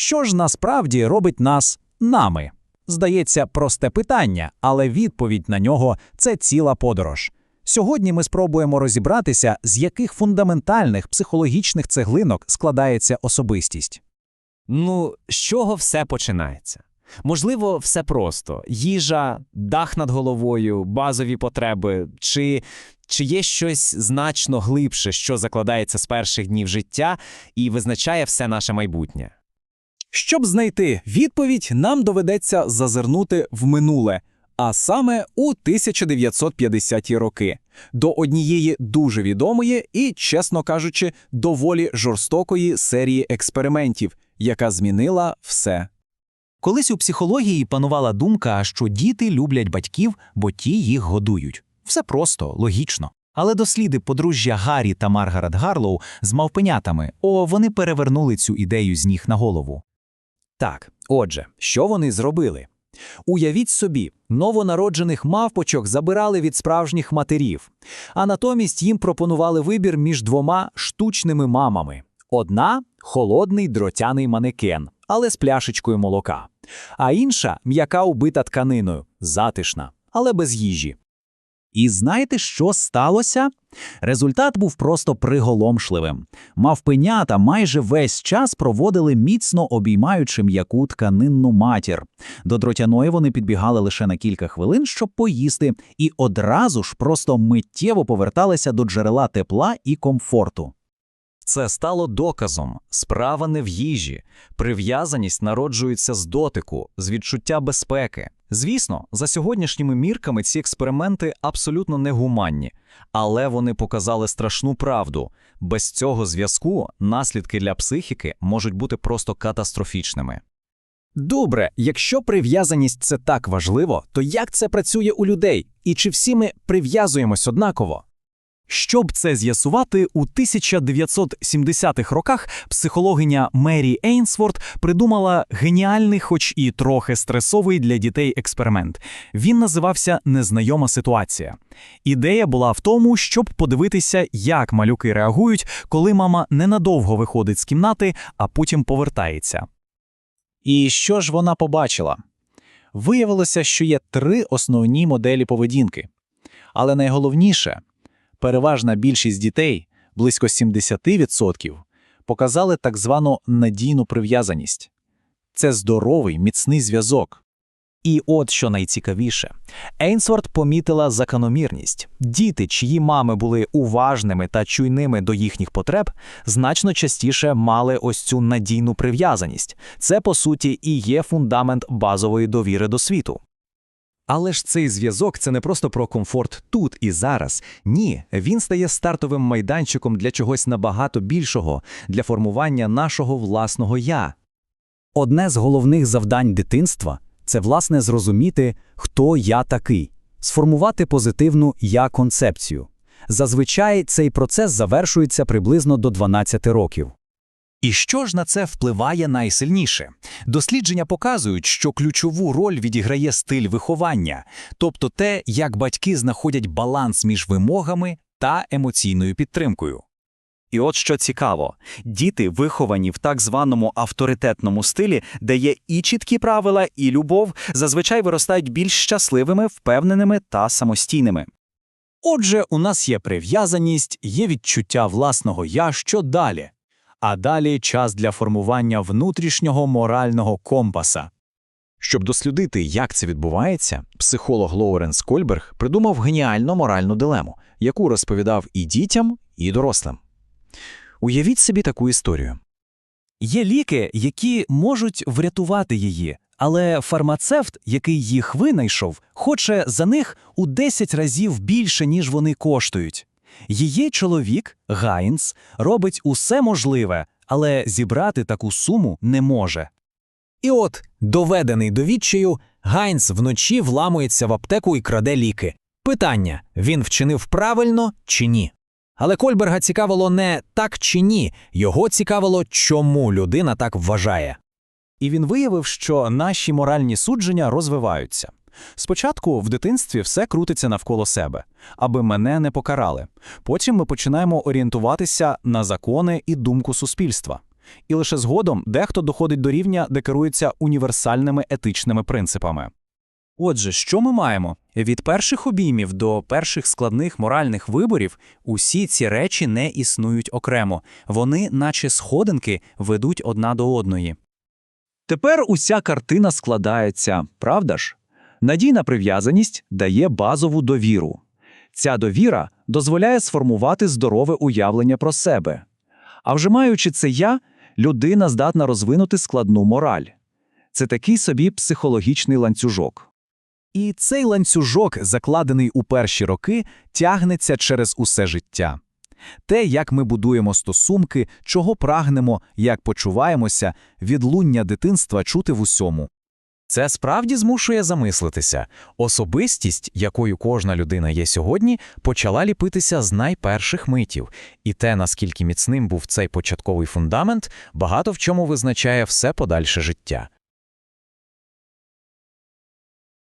Що ж насправді робить нас нами? Здається, просте питання, але відповідь на нього це ціла подорож. Сьогодні ми спробуємо розібратися, з яких фундаментальних психологічних цеглинок складається особистість. Ну, з чого все починається? Можливо, все просто: їжа, дах над головою, базові потреби, чи, чи є щось значно глибше, що закладається з перших днів життя і визначає все наше майбутнє. Щоб знайти відповідь, нам доведеться зазирнути в минуле, а саме у 1950-ті роки, до однієї дуже відомої і, чесно кажучи, доволі жорстокої серії експериментів, яка змінила все. Колись у психології панувала думка, що діти люблять батьків, бо ті їх годують. Все просто, логічно. Але досліди подружжя Гаррі та Маргарет Гарлоу з мавпенятами, о, вони перевернули цю ідею з ніг на голову. Так, отже, що вони зробили? Уявіть собі, новонароджених мавпочок забирали від справжніх матерів, а натомість їм пропонували вибір між двома штучними мамами. Одна холодний дротяний манекен, але з пляшечкою молока, а інша м'яка убита тканиною, затишна, але без їжі. І знаєте, що сталося? Результат був просто приголомшливим. Мавпенята майже весь час проводили міцно обіймаючи м'яку тканинну матір. До дротяної вони підбігали лише на кілька хвилин, щоб поїсти, і одразу ж просто миттєво поверталися до джерела тепла і комфорту. Це стало доказом. Справа не в їжі. Прив'язаність народжується з дотику, з відчуття безпеки. Звісно, за сьогоднішніми мірками ці експерименти абсолютно негуманні, але вони показали страшну правду. Без цього зв'язку наслідки для психіки можуть бути просто катастрофічними. Добре, якщо прив'язаність це так важливо, то як це працює у людей? І чи всі ми прив'язуємось однаково? Щоб це з'ясувати, у 1970-х роках психологиня Мері Ейнсворт придумала геніальний, хоч і трохи стресовий для дітей експеримент. Він називався Незнайома ситуація. Ідея була в тому, щоб подивитися, як малюки реагують, коли мама ненадовго виходить з кімнати, а потім повертається. І що ж вона побачила? Виявилося, що є три основні моделі поведінки. Але найголовніше переважна більшість дітей, близько 70%, показали так звану надійну прив'язаність. Це здоровий, міцний зв'язок. І от що найцікавіше, Ейнсворт помітила закономірність. Діти, чиї мами були уважними та чуйними до їхніх потреб, значно частіше мали ось цю надійну прив'язаність. Це, по суті, і є фундамент базової довіри до світу. Але ж цей зв'язок це не просто про комфорт тут і зараз. Ні, він стає стартовим майданчиком для чогось набагато більшого, для формування нашого власного я. Одне з головних завдань дитинства це власне зрозуміти, хто я такий, сформувати позитивну я-концепцію. Зазвичай цей процес завершується приблизно до 12 років. І що ж на це впливає найсильніше? Дослідження показують, що ключову роль відіграє стиль виховання, тобто те, як батьки знаходять баланс між вимогами та емоційною підтримкою. І от що цікаво, діти, виховані в так званому авторитетному стилі, де є і чіткі правила, і любов, зазвичай виростають більш щасливими, впевненими та самостійними. Отже, у нас є прив'язаність, є відчуття власного я що далі а далі час для формування внутрішнього морального компаса. Щоб дослідити, як це відбувається, психолог Лоуренс Кольберг придумав геніальну моральну дилему, яку розповідав і дітям, і дорослим. Уявіть собі таку історію. Є ліки, які можуть врятувати її, але фармацевт, який їх винайшов, хоче за них у 10 разів більше, ніж вони коштують. Її чоловік, Гайнс, робить усе можливе, але зібрати таку суму не може. І от, доведений до відчаю, Гайнс вночі вламується в аптеку і краде ліки. Питання він вчинив правильно чи ні? Але Кольберга цікавило не так чи ні, його цікавило, чому людина так вважає. І він виявив, що наші моральні судження розвиваються. Спочатку в дитинстві все крутиться навколо себе, аби мене не покарали. Потім ми починаємо орієнтуватися на закони і думку суспільства. І лише згодом дехто доходить до рівня, де керується універсальними етичними принципами. Отже, що ми маємо? Від перших обіймів до перших складних моральних виборів усі ці речі не існують окремо. Вони, наче сходинки, ведуть одна до одної. Тепер уся картина складається, правда ж? Надійна прив'язаність дає базову довіру. Ця довіра дозволяє сформувати здорове уявлення про себе. А вже маючи це я, людина здатна розвинути складну мораль. Це такий собі психологічний ланцюжок. І цей ланцюжок, закладений у перші роки, тягнеться через усе життя. Те, як ми будуємо стосунки, чого прагнемо, як почуваємося, відлуння дитинства чути в усьому. Це справді змушує замислитися. Особистість, якою кожна людина є сьогодні, почала ліпитися з найперших митів, і те, наскільки міцним був цей початковий фундамент, багато в чому визначає все подальше життя.